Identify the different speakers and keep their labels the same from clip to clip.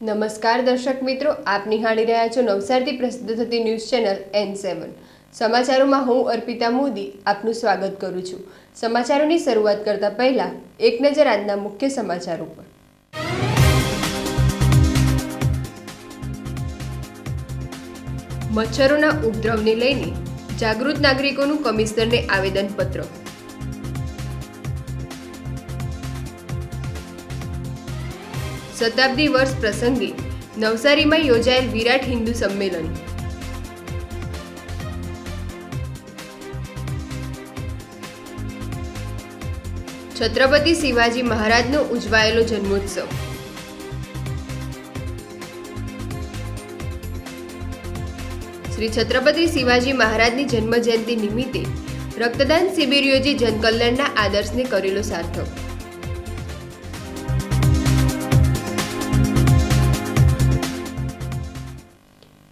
Speaker 1: નમસ્કાર દર્શક મિત્રો, આપ નિહાળી રહ્યા છો નવસારથી પ્રસિદ્ધ થતી ન્યૂઝ ચેનલ એન સેવન સમાચારોમાં હું અર્પિતા મોદી આપનું સ્વાગત કરું છું. સમાચારોની શરૂઆત કરતા પહેલા એક નજર આજના મુખ્ય સમાચારો પર. મચ્છરોના ઉપદ્રવને લઈને જાગૃત નાગરિકોનું કમિશનરને આવેદનપત્ર. શતાબ્દી વર્ષ પ્રસંગે નવસારીમાં યોજાયેલ વિરાટ હિન્દુ સંમેલન. છત્રપતિ શિવાજી મહારાજનો ઉજવાયેલો જન્મોત્સવ. શ્રી છત્રપતિ શિવાજી મહારાજની જન્મ જયંતિ નિમિત્તે રક્તદાન શિબિર યોજી જનકલ્યાણના આદર્શને કરેલો સાર્થક.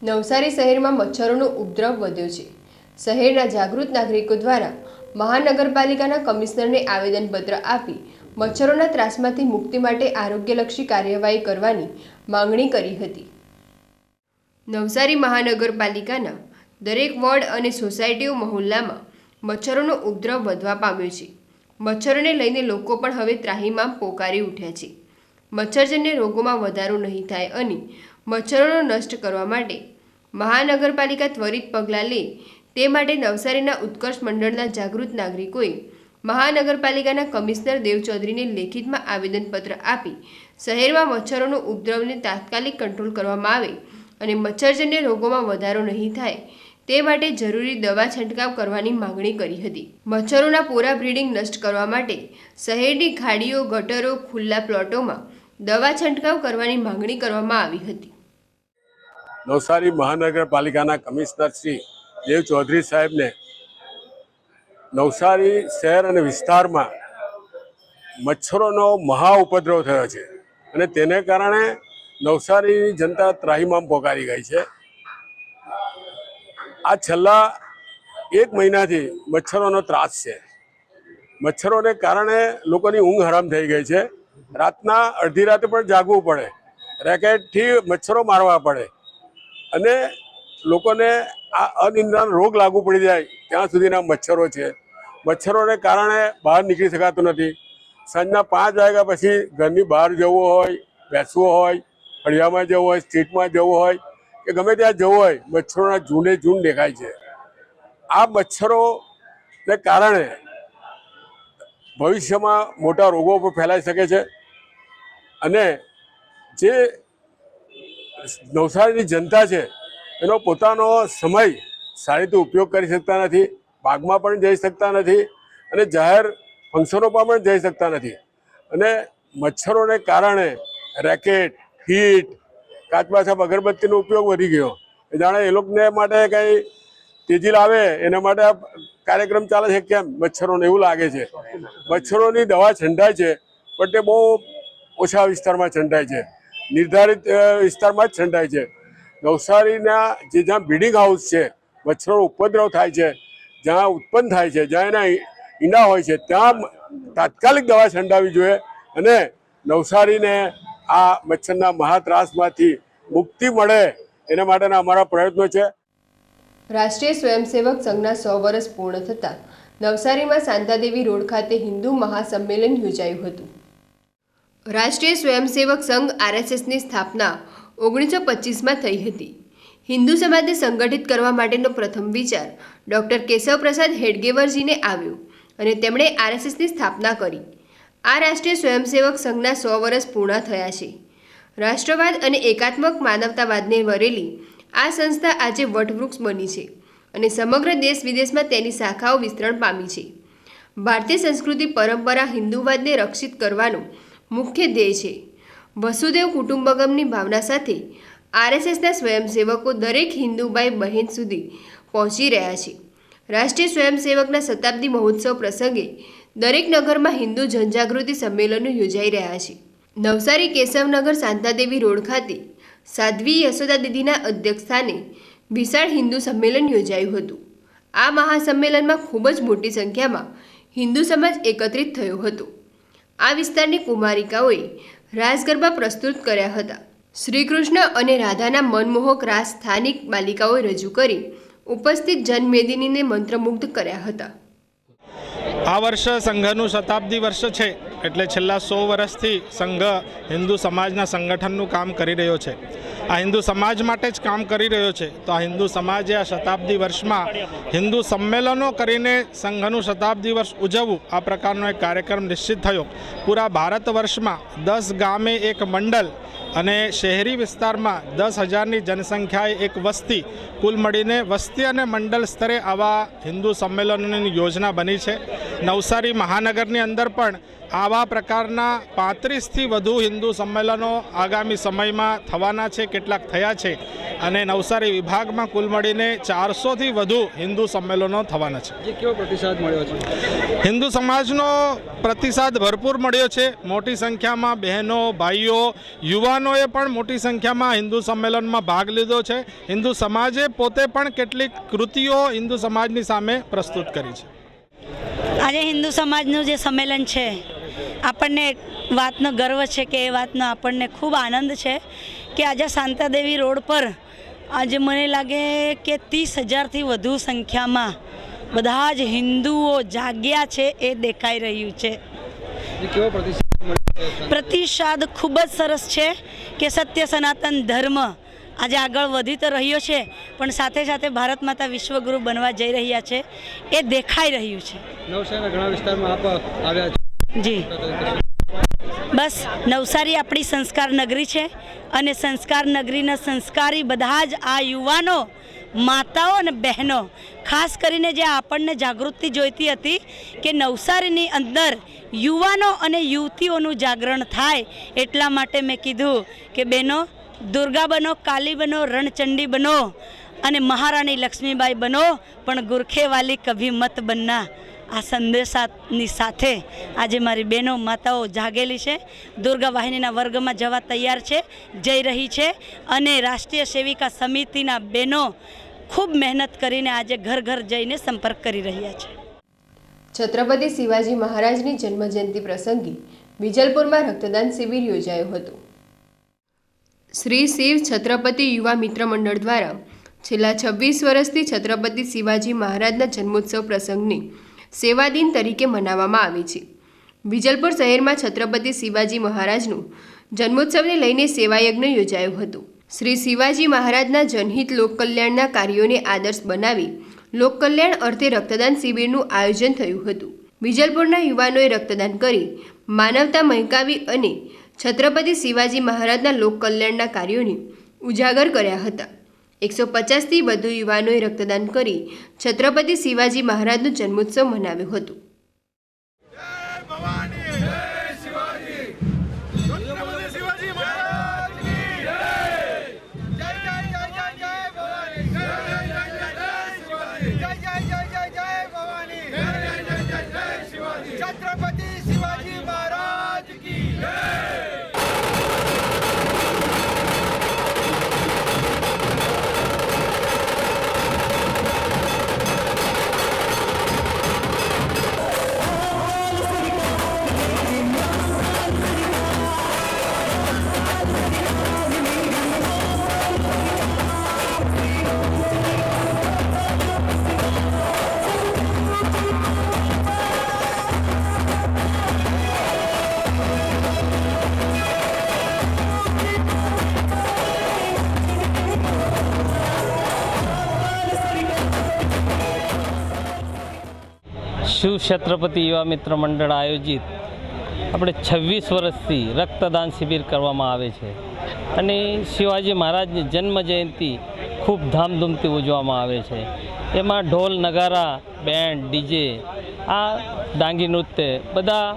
Speaker 1: નવસારી શહેરમાં મચ્છરોનો ઉપદ્રવ વધ્યો છે. શહેરના જાગૃત નાગરિકો દ્વારા મહાનગરપાલિકાના કમિશનરને આવેદનપત્ર આપી મચ્છરોના ત્રાસમાંથી મુક્તિ માટે આરોગ્યલક્ષી કાર્યવાહી કરવાની માંગણી કરી હતી. નવસારી મહાનગરપાલિકાના દરેક વોર્ડ અને સોસાયટીઓ મહોલ્લામાં મચ્છરોનો ઉપદ્રવ વધવા પામ્યો છે. મચ્છરોને લઈને લોકો પણ હવે ત્રાહીમામ પોકારી ઉઠ્યા છે. મચ્છરજન્ય રોગોમાં વધારો નહીં થાય અને મચ્છરોનો નષ્ટ કરવા માટે મહાનગરપાલિકા ત્વરિત પગલાં લે. તે માટે નવસારીના ઉત્કર્ષ મંડળના જાગૃત નાગરિકોએ મહાનગરપાલિકાના કમિશનર દેવ ચૌધરીને લેખિતમાં આવેદનપત્ર આપી શહેરમાં મચ્છરોનો ઉપદ્રવને તાત્કાલિક કંટ્રોલ કરવામાં આવે અને મચ્છરજન્ય રોગોમાં વધારો નહીં થાય, તે માટે જરૂરી દવા છંટકાવ કરવાની માંગણી કરી હતી. મચ્છરોના પૂરા બ્રીડિંગ નષ્ટ કરવા માટે શહેરની ખાડીઓ, ગટરો, ખુલ્લા પ્લોટોમાં દવા છંટકાવ કરવાની માંગણી કરવામાં આવી હતી.
Speaker 2: નવસારી મહાનગરપાલિકાના કમિશનર શ્રી દેવ ચૌધરી સાહેબને નવસારી શહેર અને વિસ્તારમાં મચ્છરોનો મહા ઉપદ્રવ થયો છે અને તેને કારણે નવસારીની જનતા ત્રાહીમામ પોકારી ગઈ છે. આ છેલ્લા એક મહિનાથી મચ્છરોનો ત્રાસ છે. મચ્છરોને કારણે લોકોની ઊંઘ હરામ થઈ ગઈ છે. રાતના અડધી રાતે પણ જાગવું પડે. રેકેટથી મચ્છરો મારવા પડે. અને લોકોને આ અનિંદ્રાનો રોગ લાગુ પડી જાય ત્યાં સુધીના મચ્છરો છે. મચ્છરોને કારણે બહાર નીકળી શકાતું નથી. સાંજના પાંચ વાગ્યા પછી ઘરની બહાર જવું હોય, બેસવું હોય, ફળિયામાં જવું હોય, સ્ટ્રીટમાં જવું હોય કે ગમે ત્યાં જવું હોય, મચ્છરોના ઝૂંડે ઝૂંડ દેખાય છે. આ મચ્છરોને કારણે ભવિષ્યમાં મોટા રોગો પણ ફેલાઈ શકે છે. અને જે નવસારીની જનતા છે, એનો પોતાનો સમય સારી રીતે ઉપયોગ કરી શકતા નથી, બાગમાં પણ જઈ શકતા નથી અને જાહેર ફંક્શનોમાં પણ જઈ શકતા નથી. અને મચ્છરોને કારણે રેકેટ, હીટ કાચબા સાહેબ અગરબત્તીનો ઉપયોગ વધી ગયો. એ જાણે એ લોકોને માટે કંઈ તેજી લાવે, એના માટે કાર્યક્રમ ચાલે છે કેમ? મચ્છરોને એવું લાગે છે. મચ્છરોની દવા છંટાય છે, પણ તે બહુ ઓછા વિસ્તારમાં છંટાય છે. નિર્ધારિત વિસ્તારમાં જ છંડાય છે. નવસારીના જે જ્યાં બ્રીડિંગ હાઉસ છે મચ્છરો ઉપદ્રવ થાય છે, જ્યાં ઉત્પન્ન થાય છે, જ્યાં એના ઈંડા હોય છે, ત્યાં તાત્કાલિક દવા છંટાવી જોઈએ અને નવસારીને આ મચ્છરના મહાત્રાસમાંથી મુક્તિ મળે એના માટેના અમારા પ્રયત્નો છે.
Speaker 1: રાષ્ટ્રીય સ્વયંસેવક સંઘના સો વર્ષ પૂર્ણ થતાં નવસારીમાં શાંતાદેવી રોડ ખાતે હિન્દુ મહાસંમેલન યોજાયું હતું. રાષ્ટ્રીય સ્વયંસેવક સંઘ આરએસએસની સ્થાપના ઓગણીસો પચીસમાં થઈ હતી. હિન્દુ સમાજને સંગઠિત કરવા માટેનો પ્રથમ વિચાર ડૉક્ટર કેશવપ્રસાદ હેડગેવરજીને આવ્યો અને તેમણે આરએસએસની સ્થાપના કરી. આ રાષ્ટ્રીય સ્વયંસેવક સંઘના સો વર્ષ પૂર્ણ થયા છે. રાષ્ટ્રવાદ અને એકાત્મક માનવતાવાદને વરેલી આ સંસ્થા આજે વટવૃક્ષ બની છે અને સમગ્ર દેશ વિદેશમાં તેની શાખાઓ વિસ્તરણ પામી છે. ભારતીય સંસ્કૃતિ પરંપરા હિન્દુવાદને રક્ષિત કરવાનો મુખ્ય ધ્યેય છે. વસુદેવ કુટુંબકમની ભાવના સાથે આરએસએસના સ્વયંસેવકો દરેક હિન્દુ ભાઈ બહેન સુધી પહોંચી રહ્યા છે. રાષ્ટ્રીય સ્વયંસેવકના શતાબ્દી મહોત્સવ પ્રસંગે દરેક નગરમાં હિન્દુ જનજાગૃતિ સંમેલનો યોજાઈ રહ્યા છે. નવસારી કેશવનગર શાંતાદેવી રોડ ખાતે સાધ્વી યશોદા દીદીના અધ્યક્ષસ્થાને વિશાળ હિન્દુ સંમેલન યોજાયું હતું. આ મહાસંમેલનમાં ખૂબ જ મોટી સંખ્યામાં હિન્દુ સમાજ એકત્રિત થયો હતો. આ વિસ્તારની કુમારિકાઓએ રાસ ગરબા પ્રસ્તુત કર્યા હતા. શ્રી કૃષ્ણ અને રાધાના મનમોહક રાસ સ્થાનિક બાલિકાઓએ રજૂ કરી ઉપસ્થિત જનમેદિનીને મંત્રમુગ્ધ કર્યા હતા.
Speaker 3: આ વર્ષ સંઘનું શતાબ્દી વર્ષ છે, એટલે છેલ્લા સો વર્ષથી સંઘ હિન્દુ સમાજના સંગઠનનું કામ કરી રહ્યો છે. આ હિન્દુ સમાજ માટે જ કામ કરી રહ્યો છે. તો આ હિન્દુ સમાજે આ શતાબ્દી વર્ષમાં હિન્દુ સંમેલનો કરીને સંઘનું શતાબ્દી વર્ષ ઉજવવું આ પ્રકારનો એક કાર્યક્રમ નિશ્ચિત થયો. પૂરા ભારત વર્ષમાં દસ ગામે એક મંડળ અને શહેરી વિસ્તારમાં દસ હજારની જનસંખ્યાએ એક વસ્તી. કુલ મળીને વસ્તી અને મંડળ સ્તરે આવા હિન્દુ સંમેલનોની યોજના બની છે. નવસારી મહાનગરની અંદર પણ આવા પ્રકારના પાંત્રીસથી વધુ હિન્દુ સંમેલનો આગામી સમયમાં થવાના છે, કેટલાક થયા છે. અને નવસારી વિભાગમાં કુલ મળીને ચારસોથી વધુ હિન્દુ સંમેલનો થવાના છે.
Speaker 4: કેવો પ્રતિસાદ મળ્યો છે?
Speaker 3: હિન્દુ સમાજનો પ્રતિસાદ ભરપૂર મળ્યો છે. મોટી સંખ્યામાં બહેનો ભાઈઓ યુવાનોએ પણ મોટી સંખ્યામાં હિન્દુ સંમેલનમાં ભાગ લીધો છે. હિન્દુ સમાજે પોતે પણ કેટલીક કૃતિઓ હિન્દુ સમાજની સામે પ્રસ્તુત કરી છે.
Speaker 5: આજે હિન્દુ સમાજનું જે સંમેલન છે આપણને એક વાતનો ગર્વ છે કે એ વાતનો આપણને ખૂબ આનંદ છે. કે આજે શાંતાદેવી રોડ પર આજે મને લાગે કે ત્રીસ હજારથી વધુ સંખ્યામાં બધા જ હિન્દુઓ જાગ્યા છે એ દેખાઈ રહ્યું છે.
Speaker 4: પ્રતિસાદ
Speaker 5: ખૂબ જ સરસ છે કે સત્ય સનાતન ધર્મ આજે આગળ વધી તો રહ્યો છે પણ સાથે સાથે ભારત માતા વિશ્વગુરુ બનવા જઈ રહ્યા છે એ દેખાઈ રહ્યું છે.
Speaker 4: નવસારીના ઘણા વિસ્તારમાં આપ આવ્યા છો.
Speaker 5: જી. બસ, નવસારી આપણી સંસ્કાર નગરી છે અને સંસ્કાર નગરીના સંસ્કારી બધા જ આ યુવાનો, માતાઓ અને બહેનો, ખાસ કરીને જે આપણને જાગૃતિ જોઈતી હતી કે નવસારીની અંદર યુવાનો અને યુવતીઓનું જાગરણ થાય એટલા માટે મેં કીધું કે બહેનો, દુર્ગા બનો, કાલી બનો, રણચંડી બનો અને મહારાણી લક્ષ્મીબાઈ બનો, પણ ગુરખેવાલી કભી મત બનના. આ સંદેશાની સાથે આજે મારી બહેનો, માતાઓ જાગેલી છે. દુર્ગા વાહિનીના વર્ગમાં જવા તૈયાર છે, જઈ રહી છે અને રાષ્ટ્રીય સેવિકા સમિતિના બહેનો ખૂબ મહેનત કરીને આજે ઘર ઘર જઈને સંપર્ક કરી રહ્યા છે.
Speaker 1: છત્રપતિ શિવાજી મહારાજની જન્મજયંતિ પ્રસંગે વિજલપુરમાં રક્તદાન શિબિર યોજાયો હતો. શ્રી શિવ છત્રપતિ યુવા મિત્ર મંડળ દ્વારા છેલ્લા છવ્વીસ વર્ષથી છત્રપતિ શિવાજી મહારાજના જન્મોત્સવ પ્રસંગને સેવા દિન તરીકે મનાવવામાં આવે છે. વિજલપુર શહેરમાં છત્રપતિ શિવાજી મહારાજનું જન્મોત્સવને લઈને સેવાયજ્ઞ યોજાયો હતો. શ્રી શિવાજી મહારાજના જનહિત લોકકલ્યાણના કાર્યોને આદર્શ બનાવી લોકકલ્યાણ અર્થે રક્તદાન શિબિરનું આયોજન થયું હતું. વિજલપુરના યુવાનોએ રક્તદાન કરી માનવતા મહેકાવી અને છત્રપતિ શિવાજી મહારાજના લોકકલ્યાણના કાર્યોને ઉજાગર કર્યા હતા. એકસો પચાસથી વધુ યુવાનોએ રક્તદાન કરી છત્રપતિ શિવાજી મહારાજનો જન્મોત્સવ મનાવ્યો હતો.
Speaker 6: છત્રપતિ યુવા મિત્ર મંડળ આયોજિત આપણે છવ્વીસ વર્ષથી રક્તદાન શિબિર કરવામાં આવે છે. અને શિવાજી મહારાજની જન્મ જયંતિ ખૂબ ધામધૂમથી ઉજવવામાં આવે છે. એમાં ઢોલ, નગારા, બેન્ડ, ડીજે, આ ડાંગી નૃત્ય બધા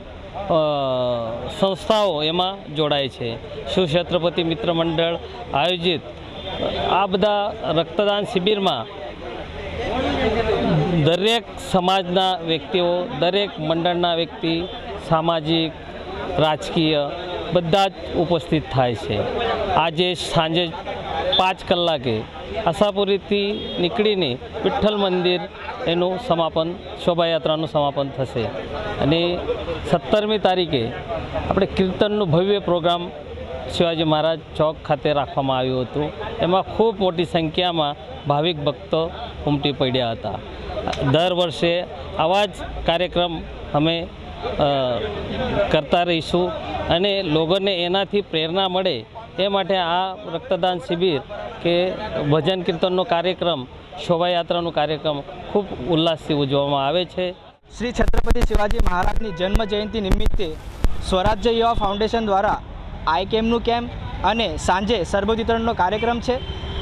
Speaker 6: સંસ્થાઓ એમાં જોડાય છે. શિવ છત્રપતિ મિત્ર મંડળ આયોજિત આ બધા રક્તદાન શિબિરમાં દરેક સમાજના વ્યક્તિઓ, દરેક મંડળના વ્યક્તિ, સામાજિક, રાજકીય, બધા જ ઉપસ્થિત થાય છે. આજે સાંજે પાંચ કલાકે આશાપુરીથી નીકળીને વિઠ્ઠલ મંદિર એનું સમાપન, શોભાયાત્રાનું સમાપન થશે. અને સત્તરમી તારીખે આપણે કીર્તનનું ભવ્ય પ્રોગ્રામ શિવાજી મહારાજ ચોક ખાતે રાખવામાં આવ્યું હતું. એમાં ખૂબ મોટી સંખ્યામાં ભાવિક ભક્તો ઉમટી પડ્યા હતા. દર વર્ષે આવા જ કાર્યક્રમ અમે કરતા રહીશું અને લોકોને એનાથી પ્રેરણા મળે એ માટે આ રક્તદાન શિબિર કે ભજન કીર્તનનો કાર્યક્રમ, શોભાયાત્રાનો કાર્યક્રમ ખૂબ ઉલ્લાસથી ઉજવવામાં આવે છે.
Speaker 7: શ્રી છત્રપતિ શિવાજી મહારાજની જન્મ જયંતિ નિમિત્તે સ્વરાજ્ય યુવા ફાઉન્ડેશન દ્વારા આઈ કેમ્પનું કેમ્પ અને સાંજે સરબત કાર્યક્રમ છે.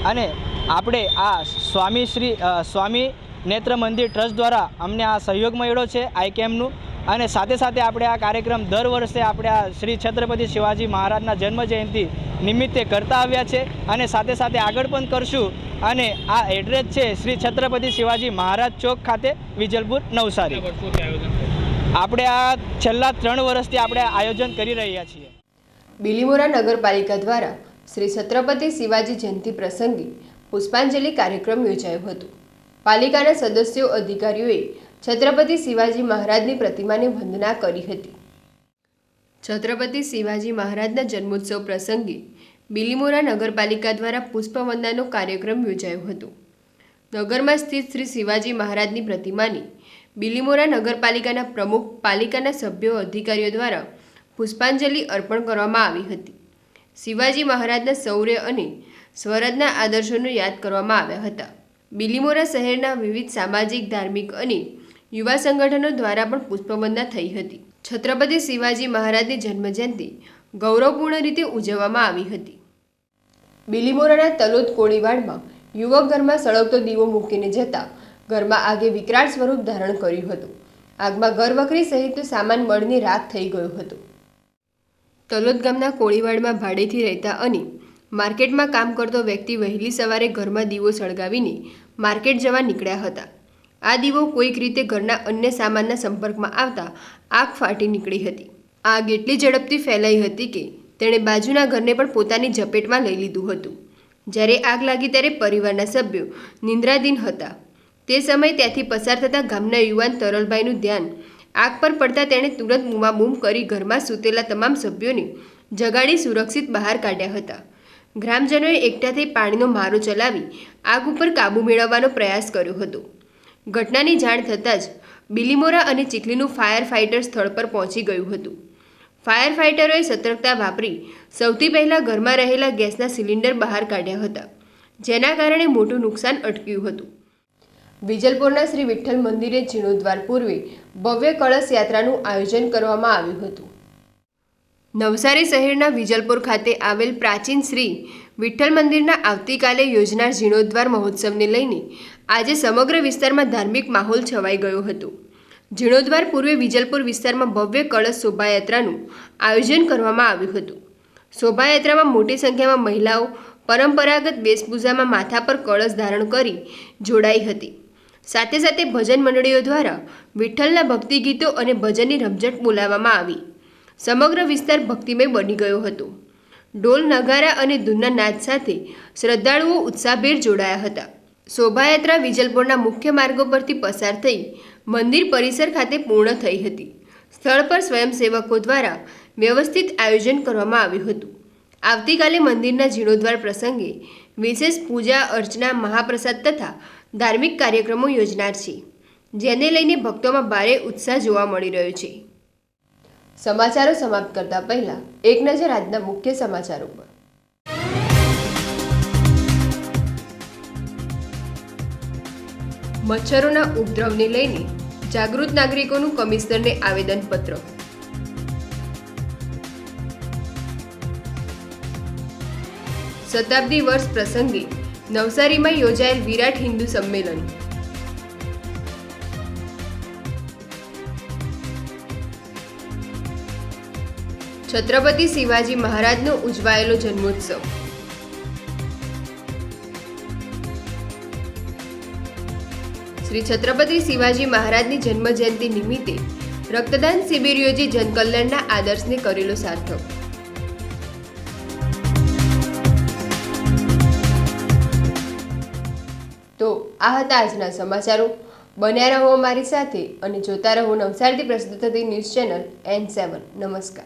Speaker 7: અને આપણે આ સ્વામી શ્રી સ્વામી નેત્ર મંદિર ટ્રસ્ટ દ્વારા અમને આ સહયોગ મળ્યો છે આઈ કેમ્પનું અને સાથે સાથે આપણે આ કાર્યક્રમ દર વર્ષે આપણે આ શ્રી છત્રપતિ શિવાજી મહારાજના જન્મ જયંતિ નિમિત્તે કરતા આવ્યા છે. અને સાથે સાથે આગળ પણ કરશું. અને આ એડ્રેસ છે શ્રી છત્રપતિ શિવાજી મહારાજ ચોક ખાતે વિજલપુર, નવસારી. આપણે આ છેલ્લા ત્રણ વર્ષથી આપણે આયોજન કરી રહ્યા છીએ.
Speaker 1: બિલીમોરા નગરપાલિકા દ્વારા શ્રી છત્રપતિ શિવાજી જયંતિ પ્રસંગે પુષ્પાંજલિ કાર્યક્રમ યોજાયો હતો. પાલિકાના સદસ્યો અધિકારીઓએ છત્રપતિ શિવાજી મહારાજની પ્રતિમાને વંદના કરી હતી. છત્રપતિ શિવાજી મહારાજના જન્મોત્સવ પ્રસંગે બિલીમોરા નગરપાલિકા દ્વારા પુષ્પવંદનાનો કાર્યક્રમ યોજાયો હતો. નગરમાં સ્થિત શ્રી શિવાજી મહારાજની પ્રતિમાની બિલીમોરા નગરપાલિકાના પ્રમુખ, પાલિકાના સભ્યો, અધિકારીઓ દ્વારા પુષ્પાંજલિ અર્પણ કરવામાં આવી હતી. શિવાજી મહારાજના શૌર્ય અને સ્વરાજના આદર્શોને યાદ કરવામાં આવ્યા હતા. બિલીમોરા શહેરના વિવિધ સામાજિક, ધાર્મિક અને યુવા સંગઠનો દ્વારા પણ પુષ્પવંદના થઈ હતી. છત્રપતિ શિવાજી મહારાજની જન્મજયંતિ ગૌરવપૂર્ણ રીતે ઉજવવામાં આવી હતી. બિલીમોરાના તલોદ કોળીવાડમાં યુવક ઘરમાં સળગતો દીવો મૂકીને જતા ઘરમાં આગે વિકરાળ સ્વરૂપ ધારણ કર્યું હતું. આગમાં ઘરવકરી સહિતનો સામાન બળની રાખ થઈ ગયો હતો. તલોદ ગામના કોળીવાડમાં ભાડેથી રહેતા અને માર્કેટમાં કામ કરતો વ્યક્તિ વહેલી સવારે ઘરમાં દીવો સળગાવીને માર્કેટ જવા નીકળ્યા હતા. આ દીવો કોઈક રીતે ઘરના અન્ય સામાનના સંપર્કમાં આવતા આગ ફાટી નીકળી હતી. આગ એટલી ઝડપથી ફેલાઈ હતી કે તેણે બાજુના ઘરને પણ પોતાની ઝપેટમાં લઈ લીધું હતું. જ્યારે આગ લાગી ત્યારે પરિવારના સભ્યો નિંદ્રાધીન હતા. તે સમયે ત્યાંથી પસાર થતા ગામના યુવાન તરલભાઈનું ધ્યાન આગ પર પડતા તેણે તુરંત બૂમાબૂમ કરી ઘરમાં સૂતેલા તમામ સભ્યોને જગાડી સુરક્ષિત બહાર કાઢ્યા હતા. ગ્રામજનોએ એકઠાથી પાણીનો મારો ચલાવી આગ ઉપર કાબૂ મેળવવાનો પ્રયાસ કર્યો હતો. ઘટનાની જાણ થતાં જ બિલીમોરા અને ચીખલીનું ફાયર ફાઇટર સ્થળ પર પહોંચી ગયું હતું. ફાયર ફાઇટરોએ સતર્કતા વાપરી સૌથી પહેલાં ઘરમાં રહેલા ગેસના સિલિન્ડર બહાર કાઢ્યા હતા, જેના કારણે મોટું નુકસાન અટક્યું હતું. વિજલપુરના શ્રી વિઠ્ઠલ મંદિરે જીર્ણોદ્વાર પૂર્વે ભવ્ય કળશ યાત્રાનું આયોજન કરવામાં આવ્યું હતું. નવસારી શહેરના વિજલપુર ખાતે આવેલ પ્રાચીન શ્રી વિઠ્ઠલ મંદિરના આવતીકાલે યોજનાર જીર્ણોદ્વાર મહોત્સવને લઈને આજે સમગ્ર વિસ્તારમાં ધાર્મિક માહોલ છવાઈ ગયો હતો. જીર્ણોદ્વાર પૂર્વે વિજલપુર વિસ્તારમાં ભવ્ય કળશ શોભાયાત્રાનું આયોજન કરવામાં આવ્યું હતું. શોભાયાત્રામાં મોટી સંખ્યામાં મહિલાઓ પરંપરાગત વેશભૂષામાં માથા પર કળશ ધારણ કરી જોડાઈ હતી. સાથે સાથે ભજન મંડળીઓ દ્વારા વિઠ્ઠલના ભક્તિ ગીતો અને ભજનની રમઝટ બોલાવવામાં આવી. સમગ્ર વિસ્તાર ભક્તિમય બની ગયો હતો. ઢોલ, નગારા અને ધૂનના નાદ સાથે શ્રદ્ધાળુઓ ઉત્સાહભેર જોડાયા હતા. શોભાયાત્રા વિજલપુરના મુખ્ય માર્ગો પરથી પસાર થઈ મંદિર પરિસર ખાતે પૂર્ણ થઈ હતી. સ્થળ પર સ્વયંસેવકો દ્વારા વ્યવસ્થિત આયોજન કરવામાં આવ્યું હતું. આવતીકાલે મંદિરના જીર્ણોદ્વાર પ્રસંગે વિશેષ પૂજા, અર્ચના, મહાપ્રસાદ તથા ધાર્મિક કાર્યક્રમો યોજનાર છે, જેને લઈને ભક્તોમાં ભારે ઉત્સાહ જોવા મળી રહ્યો છે. સમાચારો સમાપ્ત કરતા પહેલા એક નજર આજના મુખ્ય સમાચારો પર મચ્છરોના ઉપદ્રવને લઈને જાગૃત નાગરિકોનું કમિશનરને આવેદનપત્ર. શતાબ્દી વર્ષ પ્રસંગે નવસારીમાં યોજાયેલ વિરાટ હિન્દુ સંમેલન. છત્રપતિ શિવાજી મહારાજનો ઉજવાયેલો જન્મોત્સવ. શ્રી છત્રપતિ શિવાજી મહારાજની જન્મ જયંતિ નિમિત્તે રક્તદાન શિબિર યોજી જનકલ્યાણના આદર્શને કરેલો સાર્થક. તો આ હતા આજના સમાચારો. બન્યા રહો અમારી સાથે અને જોતા રહો નવસારીથી પ્રસિદ્ધ થતી ન્યૂઝ ચેનલ એન સેવન. નમસ્કાર.